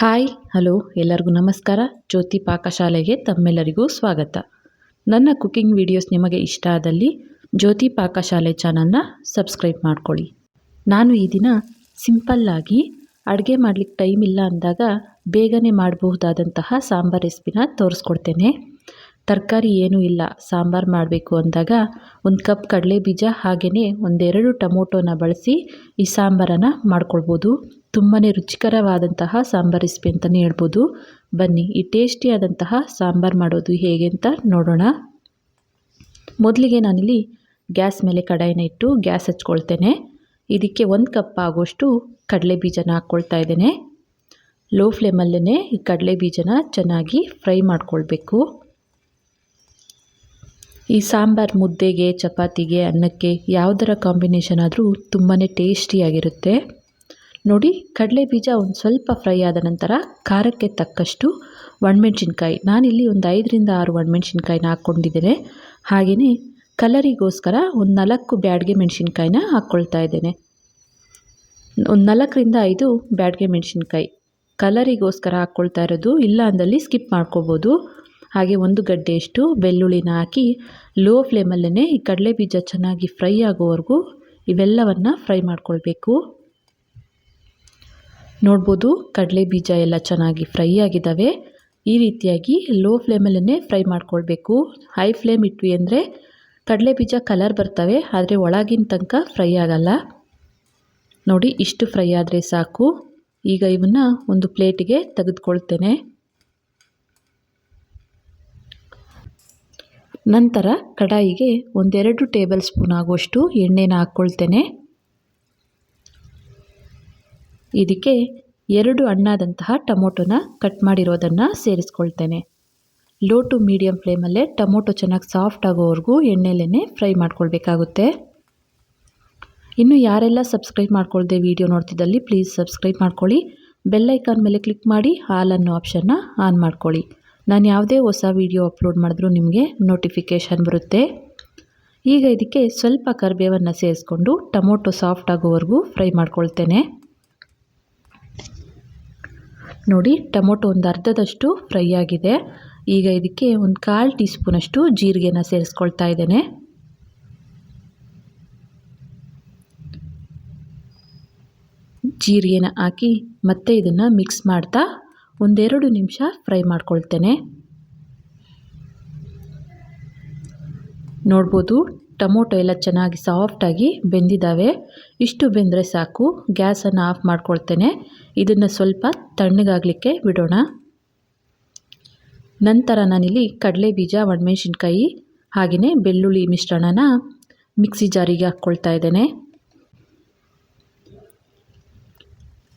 Hi, hello, ಎಲ್ಲರಿಗೂ ನಮಸ್ಕಾರ. ಜ್ಯೋತಿ ಪಾಕಶಾಲೆಗೆ ತಮ್ಮೆಲ್ಲರಿಗೂ ಸ್ವಾಗತ. ನನ್ನ ಕುಕಿಂಗ್ ವಿಡಿಯೋಸ್ ನಿಮಗೆ ಇಷ್ಟ ಆದಲ್ಲಿ ಜ್ಯೋತಿ ಪಾಕಶಾಲೆ ಚಾನಲ್ನ ಸಬ್ಸ್ಕ್ರೈಬ್ ಮಾಡ್ಕೊಳ್ಳಿ. ನಾನು ಈ ದಿನ ಸಿಂಪಲ್ಲಾಗಿ ಅಡುಗೆ ಮಾಡಲಿಕ್ಕೆ ಟೈಮ್ ಇಲ್ಲ ಅಂದಾಗ ಬೇಗನೆ ಮಾಡಬಹುದಾದಂತಹ ಸಾಂಬಾರ್ ರೆಸಿಪಿನ ತೋರಿಸ್ಕೊಡ್ತೇನೆ. ತರಕಾರಿ ಏನೂ ಇಲ್ಲ, ಸಾಂಬಾರು ಮಾಡಬೇಕು ಅಂದಾಗ ಒಂದು ಕಪ್ ಕಡಲೆ ಬೀಜ ಹಾಗೆಯೇ ಒಂದೆರಡು ಟೊಮೊಟೊನ ಬಳಸಿ ಈ ಸಾಂಬಾರನ್ನು ಮಾಡ್ಕೊಳ್ಬೋದು. ತುಂಬಾ ರುಚಿಕರವಾದಂತಹ ಸಾಂಬಾರ್ ರೆಸಿಪಿ ಅಂತಲೇ ಹೇಳ್ಬೋದು. ಬನ್ನಿ, ಈ ಟೇಸ್ಟಿಯಾದಂತಹ ಸಾಂಬಾರು ಮಾಡೋದು ಹೇಗೆ ಅಂತ ನೋಡೋಣ. ಮೊದಲಿಗೆ ನಾನಿಲ್ಲಿ ಗ್ಯಾಸ್ ಮೇಲೆ ಕಡಾಯಿನ ಇಟ್ಟು ಗ್ಯಾಸ್ ಹಚ್ಕೊಳ್ತೇನೆ. ಇದಕ್ಕೆ ಒಂದು ಕಪ್ ಆಗೋಷ್ಟು ಕಡಲೆ ಬೀಜನ ಹಾಕ್ಕೊಳ್ತಾ ಇದ್ದೇನೆ. ಲೋ ಫ್ಲೇಮಲ್ಲೇ ಈ ಕಡಲೆ ಬೀಜನ ಚೆನ್ನಾಗಿ ಫ್ರೈ ಮಾಡ್ಕೊಳ್ಬೇಕು. ಈ ಸಾಂಬಾರು ಮುದ್ದೆಗೆ, ಚಪಾತಿಗೆ, ಅನ್ನಕ್ಕೆ ಯಾವುದರ ಕಾಂಬಿನೇಷನ್ ಆದರೂ ತುಂಬಾ ಟೇಸ್ಟಿಯಾಗಿರುತ್ತೆ ನೋಡಿ, ಕಡಲೆ ಬೀಜ ಒಂದು ಸ್ವಲ್ಪ ಫ್ರೈ ಆದ ನಂತರ ಖಾರಕ್ಕೆ ತಕ್ಕಷ್ಟು ಒಣಮೆಣ್ಸಿನ್ಕಾಯಿ. ನಾನಿಲ್ಲಿ ಒಂದು ಐದರಿಂದ ಆರು ಒಣಮೆಣ್ಸಿನ್ಕಾಯಿನ ಹಾಕ್ಕೊಂಡಿದ್ದೇನೆ. ಹಾಗೆಯೇ ಕಲರಿಗೋಸ್ಕರ ಒಂದು ನಾಲ್ಕು ಬ್ಯಾಡ್ಗೆ ಮೆಣಸಿನ್ಕಾಯಿನ ಹಾಕ್ಕೊಳ್ತಾ ಇದ್ದೇನೆ. ಒಂದು ನಾಲ್ಕರಿಂದ ಐದು ಬ್ಯಾಡ್ಗೆ ಮೆಣಸಿನ್ಕಾಯಿ. ಕಲರಿಗೋಸ್ಕರ ಹಾಕ್ಕೊಳ್ತಾ ಇರೋದು ಇಲ್ಲ ಅಂದಲ್ಲಿ ಸ್ಕಿಪ್ ಮಾಡ್ಕೋಬೋದು. ಹಾಗೆ ಒಂದು ಗಡ್ಡೆಯಷ್ಟು ಬೆಳ್ಳುಳ್ಳಿನ ಹಾಕಿ ಲೋ ಫ್ಲೇಮಲ್ಲೇ ಈ ಕಡಲೆ ಬೀಜ ಚೆನ್ನಾಗಿ ಫ್ರೈ ಆಗೋವರೆಗೂ ಇವೆಲ್ಲವನ್ನು ಫ್ರೈ ಮಾಡ್ಕೊಳ್ಬೇಕು. ನೋಡ್ಬೋದು, ಕಡಲೆ ಬೀಜ ಎಲ್ಲ ಚೆನ್ನಾಗಿ ಫ್ರೈ ಆಗಿದ್ದಾವೆ ಈ ರೀತಿಯಾಗಿ ಲೋ ಫ್ಲೇಮಲ್ಲೇ ಫ್ರೈ ಮಾಡ್ಕೊಳ್ಬೇಕು. ಹೈ ಫ್ಲೇಮ್ ಇಟ್ವಿ ಅಂದರೆ ಕಡಲೆ ಬೀಜ ಕಲರ್ ಬರ್ತವೆ, ಆದರೆ ಒಳಗಿನ ತನಕ ಫ್ರೈ ಆಗಲ್ಲ. ನೋಡಿ, ಇಷ್ಟು ಫ್ರೈ ಆದರೆ ಸಾಕು. ಈಗ ಇವನ್ನು ಒಂದು ಪ್ಲೇಟಿಗೆ ತೆಗೆದುಕೊಳ್ತೇನೆ. ನಂತರ ಕಡಾಯಿಗೆ ಒಂದೆರಡು ಟೇಬಲ್ ಸ್ಪೂನ್ ಆಗುವಷ್ಟು ಎಣ್ಣೆನ ಹಾಕ್ಕೊಳ್ತೇನೆ. ಇದಕ್ಕೆ ಎರಡು ಹಣ್ಣಾದಂತಹ ಟೊಮೊಟೊನ ಕಟ್ ಮಾಡಿರೋದನ್ನು ಸೇರಿಸ್ಕೊಳ್ತೇನೆ. ಲೋ ಟು ಮೀಡಿಯಮ್ ಫ್ಲೇಮಲ್ಲೇ ಟೊಮೊಟೊ ಚೆನ್ನಾಗಿ ಸಾಫ್ಟ್ ಆಗೋವರೆಗೂ ಎಣ್ಣೆಲೇ ಫ್ರೈ ಮಾಡ್ಕೊಳ್ಬೇಕಾಗುತ್ತೆ. ಇನ್ನು ಯಾರೆಲ್ಲ ಸಬ್ಸ್ಕ್ರೈಬ್ ಮಾಡ್ಕೊಳ್ದೆ ವಿಡಿಯೋ ನೋಡ್ತಿದ್ದಲ್ಲಿ ಪ್ಲೀಸ್ ಸಬ್ಸ್ಕ್ರೈಬ್ ಮಾಡ್ಕೊಳ್ಳಿ. ಬೆಲ್ಲೈಕಾನ್ ಮೇಲೆ ಕ್ಲಿಕ್ ಮಾಡಿ ಹಾಲ್ ಅನ್ನೋ ಆಪ್ಷನ್ನ ಆನ್ ಮಾಡ್ಕೊಳ್ಳಿ. ನಾನು ಯಾವುದೇ ಹೊಸ ವಿಡಿಯೋ ಅಪ್ಲೋಡ್ ಮಾಡಿದ್ರೂ ನಿಮಗೆ ನೋಟಿಫಿಕೇಷನ್ ಬರುತ್ತೆ. ಈಗ ಇದಕ್ಕೆ ಸ್ವಲ್ಪ ಕರಿಬೇವನ್ನು ಸೇರಿಸ್ಕೊಂಡು ಟೊಮೊಟೊ ಸಾಫ್ಟ್ ಆಗೋವರೆಗೂ ಫ್ರೈ ಮಾಡ್ಕೊಳ್ತೇನೆ. ನೋಡಿ, ಟೊಮೊಟೊ ಒಂದು ಅರ್ಧದಷ್ಟು ಫ್ರೈ ಆಗಿದೆ. ಈಗ ಇದಕ್ಕೆ ಒಂದು ಕಾಲು ಟೀ ಸ್ಪೂನಷ್ಟು ಜೀರಿಗೆನ ಸೇರಿಸ್ಕೊಳ್ತಾ ಇದ್ದೇನೆ. ಜೀರಿಗೆನ ಹಾಕಿ ಮತ್ತೆ ಇದನ್ನು ಮಿಕ್ಸ್ ಮಾಡ್ತಾ ಒಂದೆರಡು ನಿಮಿಷ ಫ್ರೈ ಮಾಡ್ಕೊಳ್ತೇನೆ. ನೋಡ್ಬೋದು ಟೊಮೊಟೊ ಎಲ್ಲ ಚೆನ್ನಾಗಿ ಸಾಫ್ಟಾಗಿ ಬೆಂದಿದ್ದಾವೆ ಇಷ್ಟು ಬೆಂದರೆ ಸಾಕು. ಗ್ಯಾಸನ್ನು ಆಫ್ ಮಾಡ್ಕೊಳ್ತೇನೆ. ಇದನ್ನು ಸ್ವಲ್ಪ ತಣ್ಣಗಾಗಲಿಕ್ಕೆ ಬಿಡೋಣ. ನಂತರ ನಾನಿಲ್ಲಿ ಕಡಲೆ ಬೀಜ ಒಣಮೆಣ್ಸಿನ್ಕಾಯಿ ಹಾಗೆಯೇ ಬೆಳ್ಳುಳ್ಳಿ ಮಿಶ್ರಣನ ಮಿಕ್ಸಿ ಜಾರಿಗೆ ಹಾಕ್ಕೊಳ್ತಾ ಇದ್ದೇನೆ.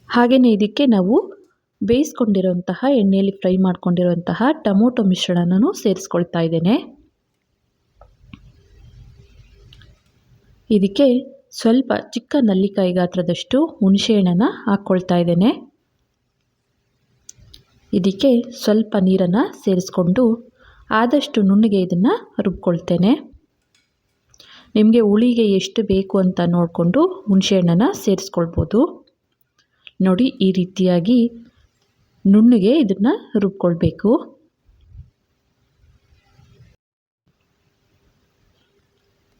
ಹಾಗೆಯೇ ಇದಕ್ಕೆ ನಾವು ಬೇಯಿಸ್ಕೊಂಡಿರುವಂತಹ ಎಣ್ಣೆಯಲ್ಲಿ ಫ್ರೈ ಮಾಡ್ಕೊಂಡಿರೋಂತಹ ಟೊಮೊಟೊ ಮಿಶ್ರಣನೂ ಸೇರಿಸ್ಕೊಳ್ತಾ ಇದ್ದೇನೆ. ಇದಕ್ಕೆ ಸ್ವಲ್ಪ ಚಿಕ್ಕ ನಲ್ಲಿಕಾಯಿ ಗಾತ್ರದಷ್ಟು ಹುಣಸೆಹಣ್ಣನ್ನು ಹಾಕ್ಕೊಳ್ತಾ ಇದ್ದೇನೆ. ಇದಕ್ಕೆ ಸ್ವಲ್ಪ ನೀರನ್ನು ಸೇರಿಸ್ಕೊಂಡು ಆದಷ್ಟು ನುಣ್ಣಗೆ ಇದನ್ನು ರುಬ್ಕೊಳ್ತೇನೆ. ನಿಮಗೆ ಹುಳಿಗೆ ಎಷ್ಟು ಬೇಕು ಅಂತ ನೋಡಿಕೊಂಡು ಹುಣಸೆಹಣ್ಣನ್ನು ಸೇರಿಸ್ಕೊಳ್ಬೋದು. ನೋಡಿ ಈ ರೀತಿಯಾಗಿ ನುಣ್ಣಗೆ ಇದನ್ನು ರುಬ್ಕೊಳ್ಬೇಕು.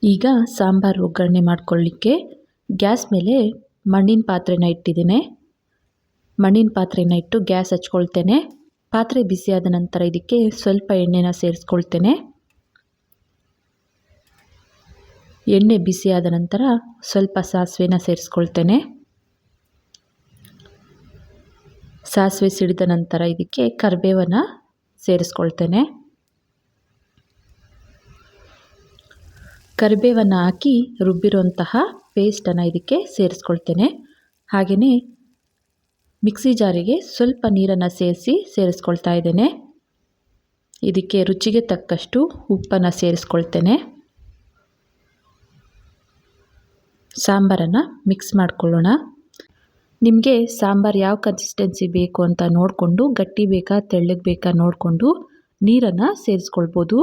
ಈಗ ಸಾಂಬಾರು ಒಗ್ಗರಣೆ ಮಾಡ್ಕೊಳ್ಳಿಕ್ಕೆ ಗ್ಯಾಸ್ ಮೇಲೆ ಮಣ್ಣಿನ ಪಾತ್ರೆನ ಇಟ್ಟಿದ್ದೇನೆ. ಮಣ್ಣಿನ ಪಾತ್ರೆನ ಇಟ್ಟು ಗ್ಯಾಸ್ ಹಚ್ಕೊಳ್ತೇನೆ. ಪಾತ್ರೆ ಬಿಸಿಯಾದ ನಂತರ ಇದಕ್ಕೆ ಸ್ವಲ್ಪ ಎಣ್ಣೆನ ಸೇರಿಸ್ಕೊಳ್ತೇನೆ. ಎಣ್ಣೆ ಬಿಸಿಯಾದ ನಂತರ ಸ್ವಲ್ಪ ಸಾಸಿವೆನ ಸೇರಿಸ್ಕೊಳ್ತೇನೆ. ಸಾಸಿವೆ ಸಿಡಿದ ನಂತರ ಇದಕ್ಕೆ ಕರಿಬೇವನ್ನು ಸೇರಿಸ್ಕೊಳ್ತೇನೆ. ಕರಿಬೇವನ್ನು ಹಾಕಿ ರುಬ್ಬಿರುವಂತಹ ಪೇಸ್ಟನ್ನು ಇದಕ್ಕೆ ಸೇರಿಸ್ಕೊಳ್ತೇನೆ. ಹಾಗೆಯೇ ಮಿಕ್ಸಿ ಜಾರಿಗೆ ಸ್ವಲ್ಪ ನೀರನ್ನು ಸೇರಿಸಿ ಸೇರಿಸ್ಕೊಳ್ತಾ ಇದ್ದೇನೆ. ಇದಕ್ಕೆ ರುಚಿಗೆ ತಕ್ಕಷ್ಟು ಉಪ್ಪನ್ನು ಸೇರಿಸ್ಕೊಳ್ತೇನೆ. ಸಾಂಬಾರನ್ನು ಮಿಕ್ಸ್ ಮಾಡಿಕೊಳ್ಳೋಣ. ನಿಮಗೆ ಸಾಂಬಾರು ಯಾವ ಕನ್ಸಿಸ್ಟೆನ್ಸಿ ಬೇಕು ಅಂತ ನೋಡಿಕೊಂಡು, ಗಟ್ಟಿ ಬೇಕಾ, ತೆಳ್ಳಗೆ ಬೇಕಾ ನೋಡಿಕೊಂಡು ನೀರನ್ನು ಸೇರಿಸ್ಕೊಳ್ಬೋದು.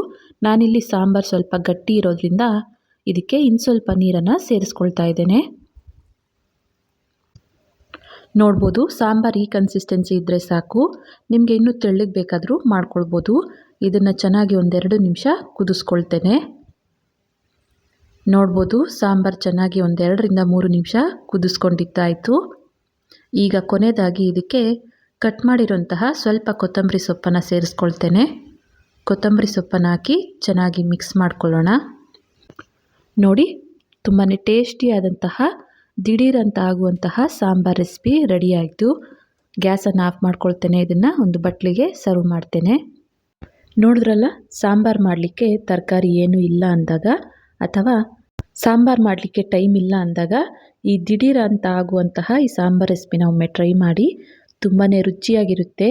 ನಾನಿಲ್ಲಿ ಸಾಂಬಾರು ಸ್ವಲ್ಪ ಗಟ್ಟಿ ಇರೋದ್ರಿಂದ ಇದಕ್ಕೆ ಇನ್ನು ಸ್ವಲ್ಪ ನೀರನ್ನು ಸೇರಿಸ್ಕೊಳ್ತಾ ಇದ್ದೇನೆ. ನೋಡ್ಬೋದು, ಸಾಂಬಾರು ಈ ಕನ್ಸಿಸ್ಟೆನ್ಸಿ ಇದ್ದರೆ ಸಾಕು. ನಿಮಗೆ ಇನ್ನೂ ತೆಳ್ಳಗೆ ಬೇಕಾದರೂ ಮಾಡ್ಕೊಳ್ಬೋದು. ಇದನ್ನು ಚೆನ್ನಾಗಿ ಒಂದೆರಡು ನಿಮಿಷ ಕುದಿಸ್ಕೊಳ್ತೇನೆ. ನೋಡ್ಬೋದು, ಸಾಂಬಾರು ಚೆನ್ನಾಗಿ ಒಂದೆರಡರಿಂದ ಮೂರು ನಿಮಿಷ ಕುದಿಸ್ಕೊಂಡಿದ್ದಾಯಿತು. ಈಗ ಕೊನೆಯದಾಗಿ ಇದಕ್ಕೆ ಕಟ್ ಮಾಡಿರೋಂತಹ ಸ್ವಲ್ಪ ಕೊತ್ತಂಬರಿ ಸೊಪ್ಪನ್ನು ಸೇರಿಸ್ಕೊಳ್ತೇನೆ. ಕೊತ್ತಂಬರಿ ಸೊಪ್ಪನ್ನು ಹಾಕಿ ಚೆನ್ನಾಗಿ ಮಿಕ್ಸ್ ಮಾಡ್ಕೊಳ್ಳೋಣ. ನೋಡಿ ತುಂಬಾ ಟೇಸ್ಟಿಯಾದಂತಹ, ದಿಢೀರಂತ ಆಗುವಂತಹ ಸಾಂಬಾರ್ ರೆಸಿಪಿ ರೆಡಿಯಾಯಿತು. ಗ್ಯಾಸನ್ನು ಆಫ್ ಮಾಡ್ಕೊಳ್ತೇನೆ, ಇದನ್ನು ಒಂದು ಬಟ್ಲಿಗೆ ಸರ್ವ್ ಮಾಡ್ತೇನೆ. ನೋಡಿದ್ರಲ್ಲ, ಸಾಂಬಾರು ಮಾಡಲಿಕ್ಕೆ ತರಕಾರಿ ಏನೂ ಇಲ್ಲ ಅಂದಾಗ, ಅಥವಾ ಸಾಂಬಾರು ಮಾಡಲಿಕ್ಕೆ ಟೈಮ್ ಇಲ್ಲ ಅಂದಾಗ, ಈ ದಿಢೀರ ಅಂತ ಆಗುವಂತಹ ಈ ಸಾಂಬಾರ್ ರೆಸಿಪಿನ ಒಮ್ಮೆ ಟ್ರೈ ಮಾಡಿ ತುಂಬಾ ರುಚಿಯಾಗಿರುತ್ತೆ.